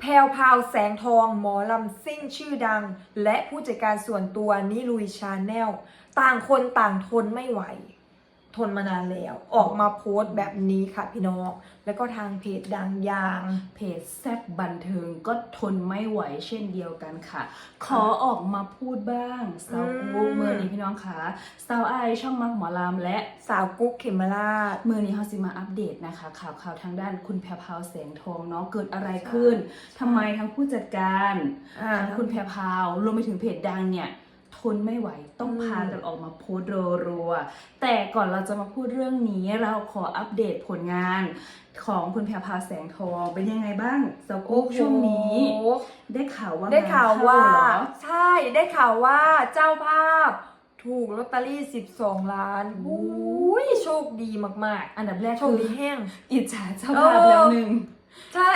แพลวพาวแสงทอง หมอลำซิ่งชื่อดัง และผู้จัดการส่วนตัวนิลุยชาแนล ต่างคนต่างทนไม่ไหว ทนมานานแล้ว ออกมาโพสต์แบบนี้ค่ะพี่น้อง แล้วก็ทางเพจดังอย่าง เพจแซบบันเทิงก็ทนไม่ไหวเช่นเดียวกันค่ะ ขอออกมาพูดบ้างสาวกูอืมเมื่อนี้พี่น้องค่ะสาวไอายช่องมักหมอลำและสาวกุ๊กเขมราชเมื่อนี้เขาสิมาอัปเดตนะคะข่าวข่าวทางด้านคุณแพรพราวแสงทองเนาะเกิดอะไรขึ้นทำไมทั้งผู้จัดการอ่าทั้งคุณแพรพราวรวมไปถึงเพจดังเนี่ย ทนไม่ไหวต้องอืมพากันออกมาโพสต์รัวๆแต่ก่อนเราจะมาพูดเรื่องนี้เราขออัปเดตผลงานของคุณแพรพราวแสงทองเป็นยังไงบ้างสาวกุ๊กช่วงนี้โอ้โหได้ข่าวว่าได้ข่าวงนเข้ว่าเหรอใช่ได้ข่าวว่าเจ้าภาพถูกลอตเตอรี่ 12 ล้านอุ้ยโชคดีมากอันดับแรกๆโชคืคอดีแห้งอิจฉาเจ้าภาพแล้วหนึ่ง ใช่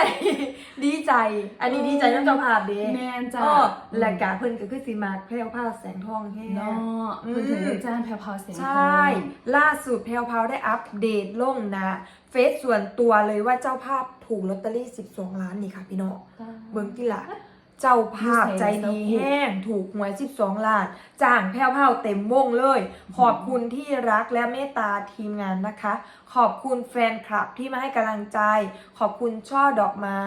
ดีใจ อันนี้ดีใจน้ำเจ้าภาพเด้แมนจ้าก็และกาเพิ่นก็คือสีมากแพรวพราวแสงทองแห้งเนาะอืมเพิ่นถึงได้จ้างแพรพราวแสงทองใช่ ล่าสุดแพรวพราวได้อัปเดตลงนะ เฟซส่วนตัวเลยว่าเจ้าภาพถูกลอตเตอรี่ 12 ล้านนี่ค่ะพี่น้องเบิ่งที่ละ เจ้าภาพใจดีแห้งถูกหวย 12 ล้านจ้างแพ้วๆเต็มวงเลย ขอบคุณที่รักและเมตตาทีมงานนะคะ ขอบคุณแฟนคลับที่มาให้กำลังใจ ขอบคุณช่อดอกไม้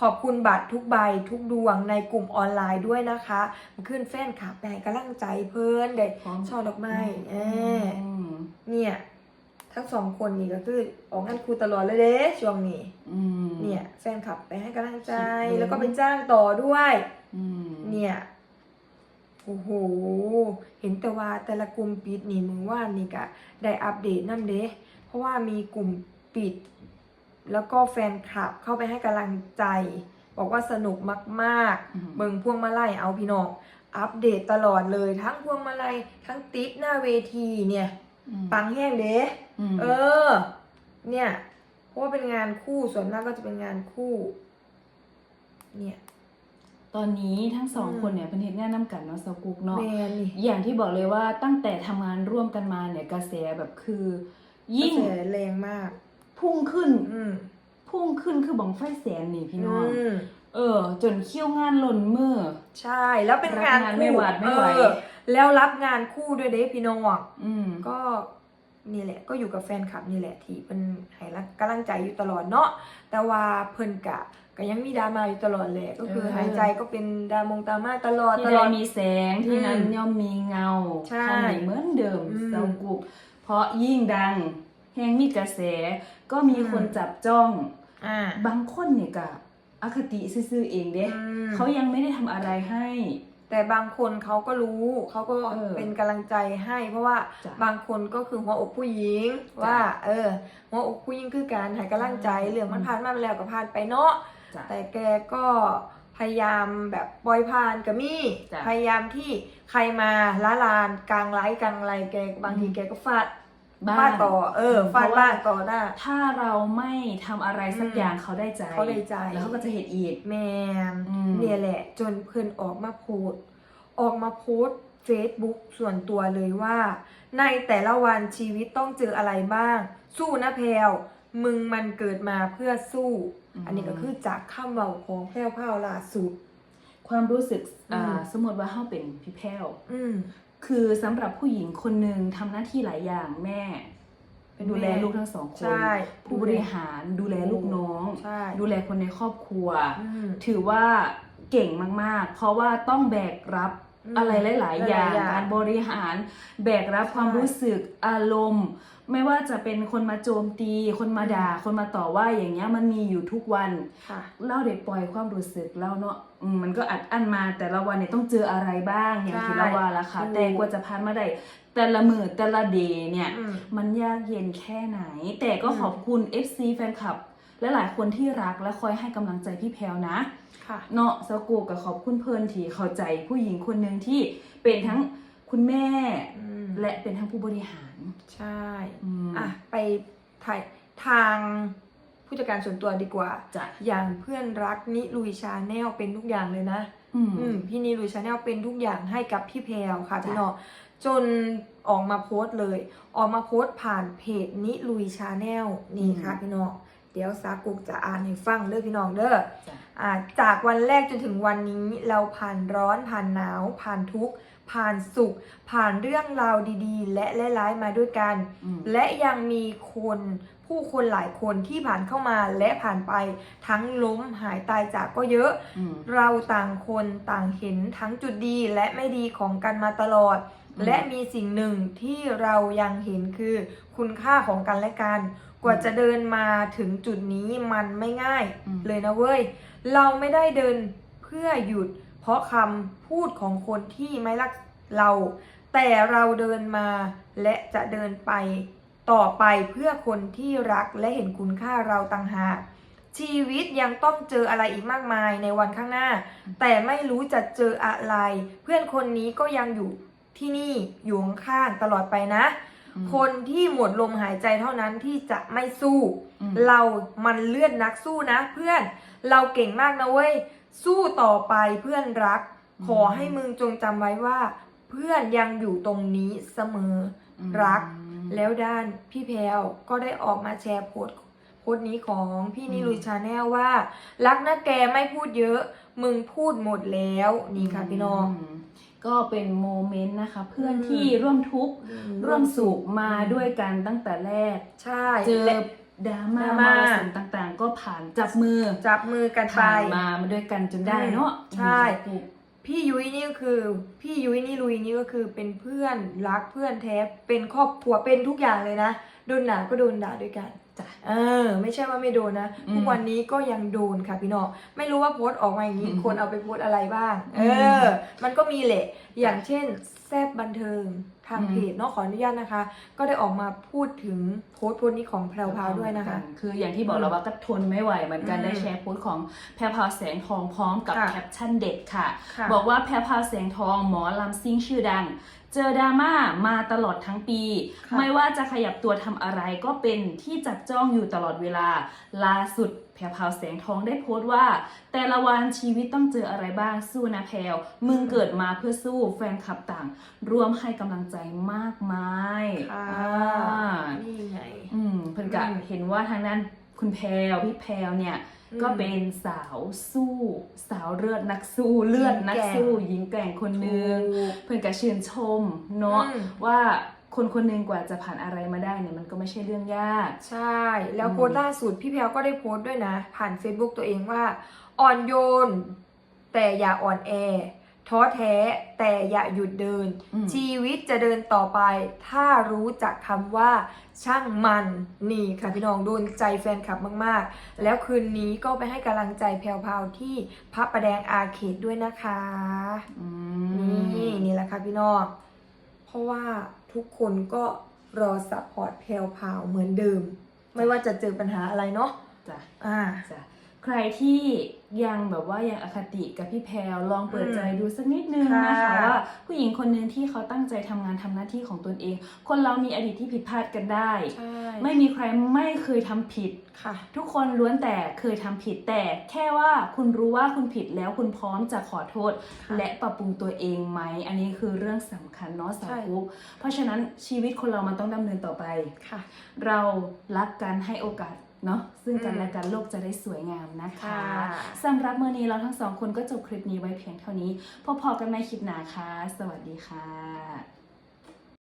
ขอบคุณบัตรทุกใบทุกดวงในกลุ่มออนไลน์ด้วยนะคะมันขึ้นแฟนคลับไปให้กำลังใจเพิ่นเด็พร้อมช่อดอกไม้เอออืมเนี่ย ทั้งสองคนนี่ก็คือออกงานครูตลอดเลยเด้ช่วงนี้อืมเนี่ยแฟนคลับไปให้กำลังใจอืมแล้วก็ไปจ้างต่อด้วยอืมเนี่ยโอ้โห เห็นแต่ว่าแต่ละกลุ่มปิดนี่มึงว่านี่กะได้อัปเดตน้ำเด้เพราะว่ามีกลุ่มปิด แล้วก็แฟนคลับเข้าไปให้กำลังใจ บอกว่าสนุกมากอืมๆเบิ่งพวงมาลัยเอาพี่น้องอัปเดตตลอดเลยทั้งพวงมาลัยทั้งติ๊กหน้าเวทีเนี่ยอืมปังแห้งเด้ม เออ เนี่ย เพราะว่าเป็นงานคู่ส่วนมากก็จะเป็นงานคู่ เนี่ย ตอนนี้ทั้งสองอืม คนเนี่ยเป็นเฮ็ดงานน้ำกันเนาะสาวกุ๊กเนาะ แมนนี่อย่างที่บอกเลยว่าตั้งแต่ทำงานร่วมกันมาเนี่ยกระแสแบบคือ ยิ่งกระแสแรงมาก พุ่งขึ้น อืมพุ่งขึ้นคือบังไฟแสนนี่พี่น้องอืมเออ จนเขี้ยวงานหล่นมือ ใช่ แล้วเป็นงานรับงานคู่ไม่หวาดไม่ไหว เออแล้วรับงานคู่ด้วยเด้พี่น้อง อืมก็ นี่แหละก็อยู่กับแฟนคลับนี่แหละที่เป็นให้กำลังใจอยู่ตลอดเนาะแต่ว่าเพิ่นกะก็ยังมีดราม่าอยู่ตลอดแหละก็คือเออ หายใจก็เป็นดรามงดราม่าตลอดที่ตใดลอด มีแสงที่นั้นอืมย่อมมีเงาใช่ทำให้เหมือนเดิมอืมสาวกุกเพราะยิ่งดังแหงมีกระแส ก็มีอืม คนจับจ้อง อ่า บางคนเนี่ยกะอคติซื่อๆเองเด้อืมเขายังไม่ได้ทำอะไรให้ แต่บางคนเขาก็รู้เขาก็เออเป็นกำลังใจให้ เพราะว่าจ้ะบางคนก็คือหัวอกผู้หญิงจ้ะว่า เออ หัวอกผู้หญิงคือการให้กำลังใจอืม เรื่องมันผ่านมาไปแล้วก็ผ่านไปเนาะ จ้ะ แต่แกก็พยายามแบบปล่อยผ่านกับมี่ จ้ะพยายามที่ใครมาละลานกลางไลฟ์กลางอะไรแกบางทีอืม แกก็ฟาด บ้าฟาดต่อ เออเพฟาดราะว่าบ้างต่อหน้า ถ้าเราไม่ทำอะไรสักอืมอย่างเขาได้ใจเขาได้ใจ แล้วเขาก็จะเห็นอีกแมนอืมเนี่ยแหละ จนเพื่อนออกมาโพสต์ออกมาโพสต์เฟซบุ๊กส่วนตัวเลยว่า ในแต่ละวันชีวิตต้องเจออะไรบ้าง สู้นะแพลวมึงมันเกิดมาเพื่อสู้ อันนี้ก็คือจากข้ามเบาของแพลวพราวล่าสุดความรู้สึกอ่าอืมสมมติว่าเฮาเป็นพี่แพ้วอืม คือสำหรับผู้หญิงคนหนึ่งทำหน้าที่หลายอย่างแม่เป็นดูแลแม่ลูกทั้งสองคนใช่ผู้บริหารดูแลลูกน้องใช่ดูแลคนในครอบครัวอืมถือว่าเก่งมากๆ เพราะว่าต้องแบกรับ อืมอะไรหลายๆอย่างหลาย ๆ อย่าง การบริหารแบกรับความใช่รู้สึกอารมณ์ ไม่ว่าจะเป็นคนมาโจมตี คนมาด่า คนมาต่อว่าอย่างเงี้ยมันมีอยู่ทุกวันค่ะเล่าเด็กปล่อยความรู้สึกเล่าเนาะอืมมันก็อัดอั้นมาแต่ละวันเนี่ยต้องเจออะไรบ้างอย่างที่ใช่เราว่าละค่ะถูกแต่กว่าจะผ่านมาได้แต่ละมือแต่ละเดย์เนี่ยอืมมันยากเย็นแค่ไหน แต่ก็อืมขอบคุณ FC แฟนคลับ และหลายคนที่รักและคอยให้กำลังใจพี่แพลวนะค่ะเนาะสกูกับขอบคุณเพิ่นที่เข้าใจผู้หญิงคนหนึ่งที่เป็นทั้งคุณแม่อืมและเป็นทั้งผู้บริหาร ใช่อืมอะไปถ่ายทางผู้จัดการส่วนตัวดีกว่าจะอย่างเพื่อนรักนิลุยชาแนลเป็นทุกอย่างเลยนะอืมอืมพี่นิลุยชาแนลเป็นทุกอย่างให้กับพี่แพรวค่ะจ้ะพี่น้องจนออกมาโพสต์เลย ออกมาโพสต์ผ่านเพจนิลุยชาแนลนี่ค่ะพี่น้อง เดี๋ยวสากุกจะอ่านให้ฟังเด้อพี่น้องเด้อจ้ะอ่าจากวันแรกจนถึงวันนี้เราผ่านร้อนผ่านหนาว ผ่านทุกข์ผ่านสุข ผ่านเรื่องราวดีๆ และร้ายๆมาด้วยกันอืมและยังมีคนผู้คนหลายคนที่ผ่านเข้ามาและผ่านไปทั้งล้มหายตายจากก็เยอะอืมเราต่างคนต่างเห็นทั้งจุดดีและไม่ดีของกันมาตลอดอืมและมีสิ่งหนึ่งที่เรายังเห็นคือคุณค่าของกันและกัน กว่าจะเดินมาถึงจุดนี้มันไม่ง่ายอืมเลยนะเว้ย เราไม่ได้เดินเพื่อหยุด เพราะคำพูดของคนที่ไม่รักเรา แต่เราเดินมาและจะเดินไปต่อไปเพื่อคนที่รักและเห็นคุณค่าเราต่างหากชีวิตยังต้องเจออะไรอีกมากมายในวันข้างหน้า แต่ไม่รู้จะเจออะไร เพื่อนคนนี้ก็ยังอยู่ที่นี่อยู่ข้างๆตลอดไปนะอืม คนที่หมดลมหายใจเท่านั้นที่จะไม่สู้อืมเรา มันเลือดนักสู้นะ เพื่อน เราเก่งมากนะเว้ย สู้ต่อไปเพื่อนรัก ขอให้มึงจงจำไว้ว่า เพื่อนยังอยู่ตรงนี้เสมออืมรัก แล้วด้านพี่แพลวก็ได้ออกมาแชร์โพสต์โพสต์นี้ของพี่นิลุยชาแนลว่า รักนะแกไม่พูดเยอะ มึงพูดหมดแล้ว นี่ค่ะพี่น้องม ก็เป็นโมเมนต์นะคะ เพื่อนอืมที่ร่วมทุกข์ร่วมสุขมาด้วยกันตั้งแต่แรก ใช่เจอและดราม่าดราม่ามรสุมต่างๆ ก็ผ่านจับมือจับมือกันไป ผ่านมามาด้วยกันจนได้เนาะใช่ พี่ยุ้ยนี่ก็คือ พี่ยุ้ยนี่ลุยนี่ก็คือเป็นเพื่อนรักเพื่อนแท้เป็นครอบครัวเป็นทุกอย่างเลยนะโดนด่าก็โดนด่าด้วยกันจ้ะ เออ ไม่ใช่ว่าไม่โดนนะอืมทุกวันนี้ก็ยังโดนค่ะพี่น้องไม่รู้ว่าโพสต์ออกมาอย่างนี้อืมคนเอาไปโพสต์อะไรบ้างอืเอมอมันก็มีแหละอย่างเช่นแซบบันเทิงทางอืมเพจเนาะขออนุญาตนะคะ ก็ได้ออกมาพูดถึงโพสต์โพสต์นี้ของแพรวพราวด้วยนะคะ คืออย่างที่บอกเราว่าก็ทนไม่ไหวเหมือนกันอืมได้แชร์โพสต์ของแพรพราวแสงทองพร้อมกับค่ะแคปชั่นเด็ดค่ะค่ะบอกว่าแพรพราวแสงทองหมอลำซิ่งชื่อดัง เจอดราม่ามาตลอดทั้งปี ค่ะ ไม่ว่าจะขยับตัวทำอะไรก็เป็นที่จับจ้องอยู่ตลอดเวลา ล่าสุดแพรพราวแสงทองได้โพสต์ว่า แต่ละวันชีวิตต้องเจออะไรบ้างสู้นะแพรวมึงเกิดมาเพื่อสู้แฟนคลับต่าง ร่วมให้กำลังใจมากมายค่ะอ่า นี่ไง อืมเพิ่นกะอืม เห็นว่าทางด้าน คุณแพรวพี่แพรวเนี่ยอืมก็เป็นสาวสู้ สาวเลือดนักสู้เลือดนักสู้หญิงแกร่งคนหนึงถูกเพิ่นกะชื่นชมเนาะอืมว่าคนคนหนึงกว่าจะผ่านอะไรมาได้เนี่ยมันก็ไม่ใช่เรื่องยาก ใช่ แล้วอืมโพสต์ล่าสุดพี่แพลวก็ได้โพสต์ด้วยนะ ผ่าน Facebook ตัวเองว่า อ่อนโยน แต่อย่าอ่อนแอ ท้อแท้แต่อย่าหยุดเดินอืมชีวิตจะเดินต่อไป ถ้ารู้จักคำว่า ช่างมันนี่ค่ะพี่น้องโดนใจแฟนคลับมากๆ แล้วคืนนี้ก็ไปให้กำลังใจแพลวพราวที่พระประแดงอาเขตด้วยนะคะอืนี่มนี่แหละค่ะพี่น้องเพราะว่าทุกคนก็รอซัพพอร์ตแพลวพราวเหมือนเดิม ไม่ว่าจะเจอปัญหาอะไรเนาะจ้ะอ่าจ้ะ ใครที่ยังแบบว่ายังอคติกับพี่แพรวลองเปิดใจดูสักนิดนึงนะคะค่ะว่าผู้หญิงคนหนึ่งที่เขาตั้งใจทำงานทำหน้าที่ของตนเอง คนเรามีอดีตที่ผิดพลาดกันได้ใช่ไม่มีใครไม่เคยทำผิดค่ะ ทุกคนล้วนแต่เคยทำผิดแต่แค่ว่าคุณรู้ว่าคุณผิดแล้วคุณพร้อมจะขอโทษค่ะและปรับปรุงตัวเองไหม อันนี้คือเรื่องสำคัญเนาะสาใช่วกุ๊กเพราะฉะนั้นชีวิตคนเรามันต้องดำเนินต่อไปค่ะ เรารักกันให้โอกาส เนาะซึ่งกันอืมและกันโลกจะได้สวยงามนะคะค่ะสำหรับเมื่อนี้เราทั้งสองคนก็จบคลิปนี้ไว้เพียงเท่านี้พบพอกันในคลิปหน้าค่ะ สวัสดีค่ะ